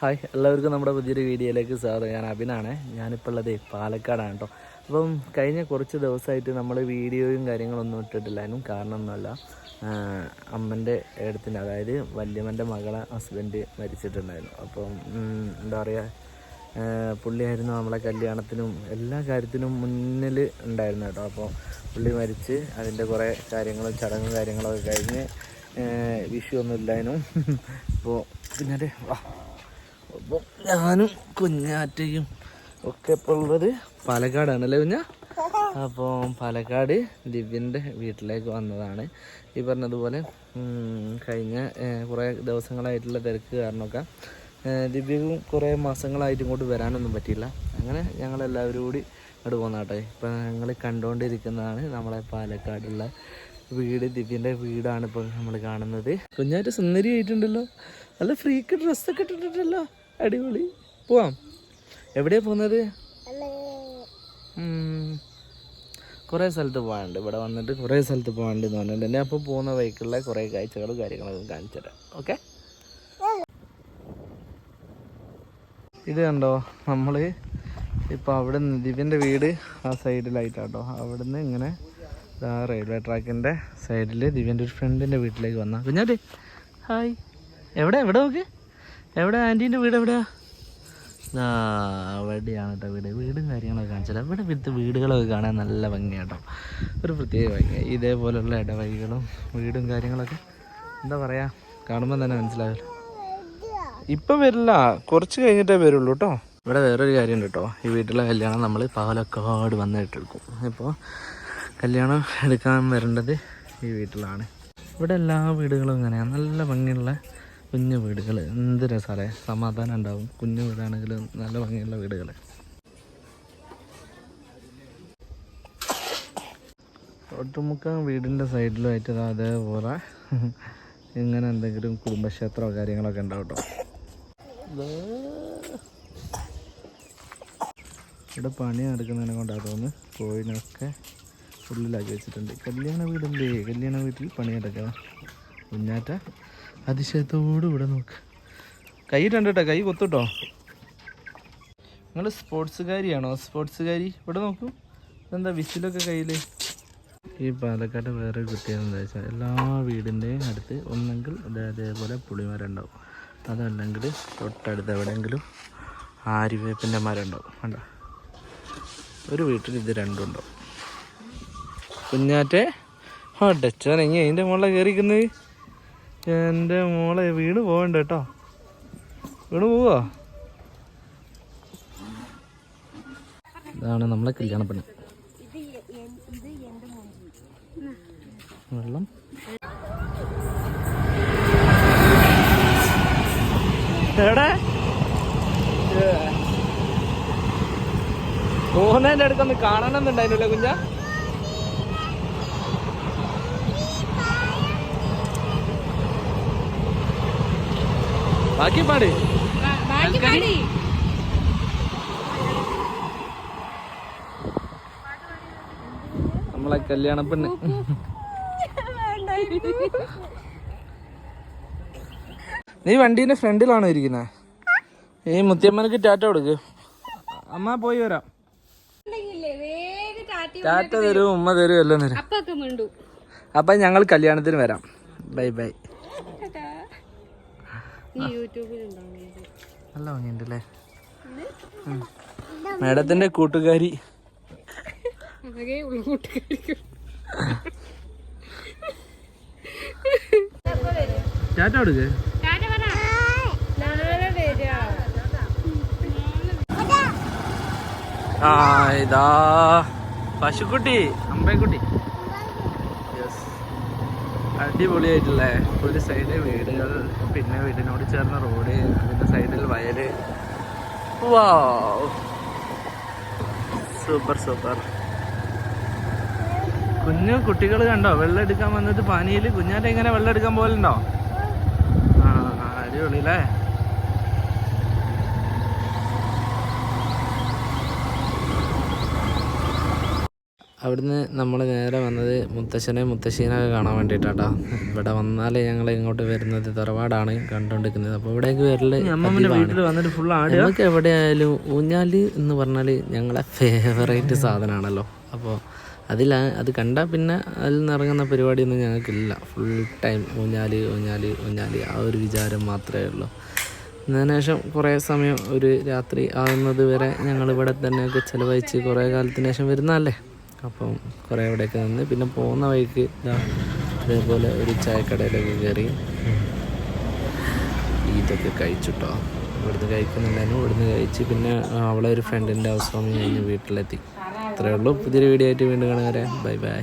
Hi എല്ലാവർക്കും നമ്മുടെ പുതിയൊരു വീഡിയോയിലേക്ക് സ്വാഗതം. ഞാൻ അഭിനാണ് ഞാനിപ്പോൾ ഉള്ളത് പാലക്കാടാണ് കേട്ടോ. അപ്പം കഴിഞ്ഞ കുറച്ച് ദിവസമായിട്ട് നമ്മൾ വീഡിയോയും കാര്യങ്ങളൊന്നും ഇട്ടിട്ടില്ലായിരുന്നു. കാരണം ഒന്നുമല്ല അമ്മന്റെ ഏടത്തിന്റെ അതായത് വല്യമ്മന്റെ മകളെ ഹസ്ബൻഡ് മരിച്ചിട്ടുണ്ടായിരുന്നു. അപ്പം എന്താ പറയുക പുള്ളിയായിരുന്നു നമ്മളെ കല്യാണത്തിനും എല്ലാ കാര്യത്തിനും മുന്നിൽ ഉണ്ടായിരുന്നു കേട്ടോ. അപ്പോൾ പുള്ളി മരിച്ച് അതിന്റെ കുറേ കാര്യങ്ങളും ചടങ്ങും കാര്യങ്ങളൊക്കെ കഴിഞ്ഞ് ഏഹ് വിഷു ഒന്നും ഇല്ലായിരുന്നു. അപ്പോൾ പിന്നെ വാ. അപ്പോൾ ഞാനും കുഞ്ഞാറ്റയും ഒക്കെ ഇപ്പോൾ ഉള്ളത് പാലക്കാടാണ് അല്ലേ കുഞ്ഞ? അപ്പോൾ പാലക്കാട് ദിവ്യന്റെ വീട്ടിലേക്ക് വന്നതാണ്. ഈ പറഞ്ഞതുപോലെ കഴിഞ്ഞ കുറേ ദിവസങ്ങളായിട്ടുള്ള തിരക്ക് കാരണമൊക്കെ ദിവ്യക്കും കുറേ മാസങ്ങളായിട്ട് ഇങ്ങോട്ട് വരാനൊന്നും പറ്റിയില്ല. അങ്ങനെ ഞങ്ങളെല്ലാവരും കൂടി ഇങ്ങോട്ട് പോകുന്നാട്ടെ ഇപ്പം ഞങ്ങൾ കണ്ടുകൊണ്ടിരിക്കുന്നതാണ് നമ്മളെ പാലക്കാടുള്ള വീട്. ദിവ്യന്റെ വീടാണ് ഇപ്പോൾ നമ്മൾ കാണുന്നത്. കുഞ്ഞാറ്റ് സുന്ദരി ആയിട്ടുണ്ടല്ലോ നല്ല ഫ്രീക്ക് ഡ്രസ്സൊക്കെ ഇട്ടിട്ടുണ്ടല്ലോ അടിപൊളി. പോവാം. എവിടെയാ പോകുന്നത്? കുറേ സ്ഥലത്ത് പോകാനുണ്ട്. ഇവിടെ വന്നിട്ട് കുറേ സ്ഥലത്ത് പോകാനുണ്ട് എന്ന് പറഞ്ഞിട്ടുണ്ട്. എന്നെ അപ്പോൾ പോകുന്ന വഴിക്കുള്ള കുറേ കാഴ്ചകളും കാര്യങ്ങളൊക്കെ കാണിച്ചു തരാം. ഓക്കെ? ഇത് കണ്ടോ? നമ്മൾ ഇപ്പോൾ അവിടെ നിന്ന് ദിവ്യന്റെ വീട് ആ സൈഡിലായിട്ടാട്ടോ. അവിടെ നിന്ന് ഇങ്ങനെ ആ റെയിൽവേ ട്രാക്കിന്റെ സൈഡിൽ ദിവ്യന്റെ ഒരു ഫ്രണ്ടിന്റെ വീട്ടിലേക്ക് വന്ന. കുഞ്ഞാട്ടി ഹായ്. എവിടെ എവിടെ നോക്ക്? എവിടെ ആന്റീന്റെ വീട് എവിടെയാ ആ അവിടെയാണ് കേട്ടോ വീട്. വീടും കാര്യങ്ങളൊക്കെ കാണിച്ചാൽ ഇവിടെ വിത്ത് വീടുകളൊക്കെ കാണാൻ നല്ല ഭംഗിയാട്ടോ. ഒരു പ്രത്യേക ഭംഗി. ഇതേപോലുള്ള ഇടവഴികളും വീടും കാര്യങ്ങളൊക്കെ എന്താ പറയുക കാണുമ്പോൾ തന്നെ മനസ്സിലാവില്ല. ഇപ്പം വരില്ല. കുറച്ച് കഴിഞ്ഞിട്ടേ വരുള്ളൂ കേട്ടോ ഇവിടെ വേറൊരു കാര്യമുണ്ട് കേട്ടോ ഈ വീട്ടിലെ കല്യാണം നമ്മൾ പാലക്കാട് വന്നിട്ടെടുക്കും. ഇപ്പോൾ കല്യാണം എടുക്കാൻ വരേണ്ടത് ഈ വീട്ടിലാണ്. ഇവിടെ എല്ലാ വീടുകളും ഇങ്ങനെയാണ് നല്ല ഭംഗിയുള്ള കുഞ്ഞു വീടുകൾ എന്ത് രസാലേ? സമാധാനം ഉണ്ടാവും. കുഞ്ഞു വീടാണെങ്കിലും നല്ല ഭംഗിയുള്ള വീടുകൾ ഒട്ടുമുക്ക വീടിന്റെ സൈഡിലുമായിട്ട് അതേപോലെ ഇങ്ങനെ എന്തെങ്കിലും കുടുംബക്ഷേത്രമോ കാര്യങ്ങളൊക്കെ ഉണ്ടാവും കേട്ടോ ഇവിടെ പണി നടക്കുന്നതിനെ കൊണ്ടാണ് തോന്നുന്നു. കോഴിനൊക്കെ ഉള്ളിലാക്കി വെച്ചിട്ടുണ്ട്. കല്യാണ വീടല്ലേ കല്യാണ വീട്ടിൽ പണി നടക്കണം കുഞ്ഞാറ്റ അതിശയത്തോട് ഇവിടെ നോക്ക്. കൈ ഇടണ്ടട്ടോ കൈ കൊത്തുട്ടോ. നിങ്ങൾ സ്പോർട്സുകാരിയാണോ? സ്പോർട്സുകാരി ഇവിടെ നോക്കൂ. ഇതെന്താ വിസിലൊക്കെ കയ്യിൽ ഈ പാലക്കാട് വേറെ പ്രത്യേകത വെച്ചാൽ എല്ലാ വീടിന്റെയും അടുത്ത് ഒന്നെങ്കിൽ അതേപോലെ പുളിമരമുണ്ടാവും അതല്ലെങ്കിൽ തൊട്ടടുത്ത് എവിടെയെങ്കിലും ആര്യവേപ്പിന്റെ മരം ഉണ്ടാവും വേണ്ട ഒരു വീട്ടിൽ ഇത് രണ്ടും ഉണ്ടാവും. കുഞ്ഞാറ്റെ ഹോ ഡച്ചോ എങ്ങനെ അതിന്റെ മുകളിലാണ് കയറിക്കുന്നത് എന്റെ മോളെ വീണ് പോകണ്ട കേട്ടോ. വീണ് പോവാ? ഇതാണ് നമ്മളെ കല്യാണ പണി. വെള്ളം. എവിടെ? പോകുന്നതിന്റെ അടുക്കൊന്ന് കാണണമെന്നുണ്ടായിരുന്നില്ല കുഞ്ഞ? ബാക്കി പാടി. നമ്മളെ കല്യാണ പെണ്ണ്. നീ വണ്ടീന്റെ ഫ്രണ്ടിലാണോ ഇരിക്കുന്നത് ഈ മുത്തിയമ്മനക്ക് ടാറ്റ കൊടുക്ക്. അമ്മ പോയി വരാം. ടാറ്റ തരും. ഉമ്മ തരും എല്ലാം തരും. അപ്പൊ ഞങ്ങൾ കല്യാണത്തിന് വരാം. Bye bye. നല്ല ഭംഗിയുണ്ട് അല്ലേ മേഡത്തിന്റെ കൂട്ടുകാരി. കൊടുക്ക്. ആ ഇതാ. പശുക്കുട്ടി. അമ്പേക്കുട്ടി യെസ് അടിപൊളിയായിട്ടില്ലേ ഒരു സൈഡ് വീടുകൾ പിന്നെ വീടിനോട് ചേർന്ന റോഡ് അതിന്റെ സൈഡിൽ വയൽ വാ സൂപ്പർ സൂപ്പർ കുഞ്ഞു കുട്ടികൾ കണ്ടോ? വെള്ളം എടുക്കാൻ വന്നത് പനിയിൽ. കുഞ്ഞാറ്റ ഇങ്ങനെ വെള്ളം എടുക്കാൻ പോലുണ്ടോ ആ അടിപൊളി അല്ലേ അവിടുന്ന് നമ്മൾ നേരെ വന്നത് മുത്തശ്ശനെ മുത്തശ്ശീനൊക്കെ കാണാൻ വേണ്ടിയിട്ടാട്ടാ ഇവിടെ വന്നാൽ ഞങ്ങൾ ഇങ്ങോട്ട് വരുന്നത് തറവാടാണ് കണ്ടുകൊണ്ടിരിക്കുന്നത് അപ്പോൾ ഇവിടേക്ക് വരൽ നമുക്ക് എവിടെയായാലും ഊഞ്ഞാൽ എന്ന് പറഞ്ഞാൽ ഞങ്ങളെ ഫേവറേറ്റ് സാധനമാണല്ലോ അപ്പോൾ അതിൽ അത് കണ്ടാൽ പിന്നെ അതിൽ നിന്ന് ഇറങ്ങുന്ന പരിപാടിയൊന്നും ഞങ്ങൾക്കില്ല. ഫുൾ ടൈം ഊഞ്ഞാൽ ഊഞ്ഞാൽ ഊഞ്ഞാൽ. ആ ഒരു വിചാരം മാത്രമേ ഉള്ളൂ. അതിനുശേഷം കുറേ സമയം ഒരു രാത്രി ആകുന്നത് വരെ ഞങ്ങൾ ഇവിടെ തന്നെയൊക്കെ ചിലവഴിച്ച് കുറേ കാലത്തിന് ശേഷം വരുന്നതല്ലേ? അപ്പം കുറേ അവിടെയൊക്കെ നിന്ന്. പിന്നെ പോകുന്ന വഴിക്ക് അതേപോലെ ഒരു ചായക്കടയിലൊക്കെ കയറി ഇതൊക്കെ കഴിച്ചിട്ടോ. ഇവിടുന്ന് കഴിക്കുന്നുണ്ടായിരുന്നു. ഇവിടുന്ന് കഴിച്ച് പിന്നെ അവളെ ഒരു ഫ്രണ്ടിന്റെ ഹൗസ് വാമിങ് കഴിഞ്ഞ് വീട്ടിലെത്തി. അത്രയേ ഉള്ളൂ. പുതിയൊരു വീഡിയോ ആയിട്ട് വീണ്ടും കാണുക ബൈ ബൈ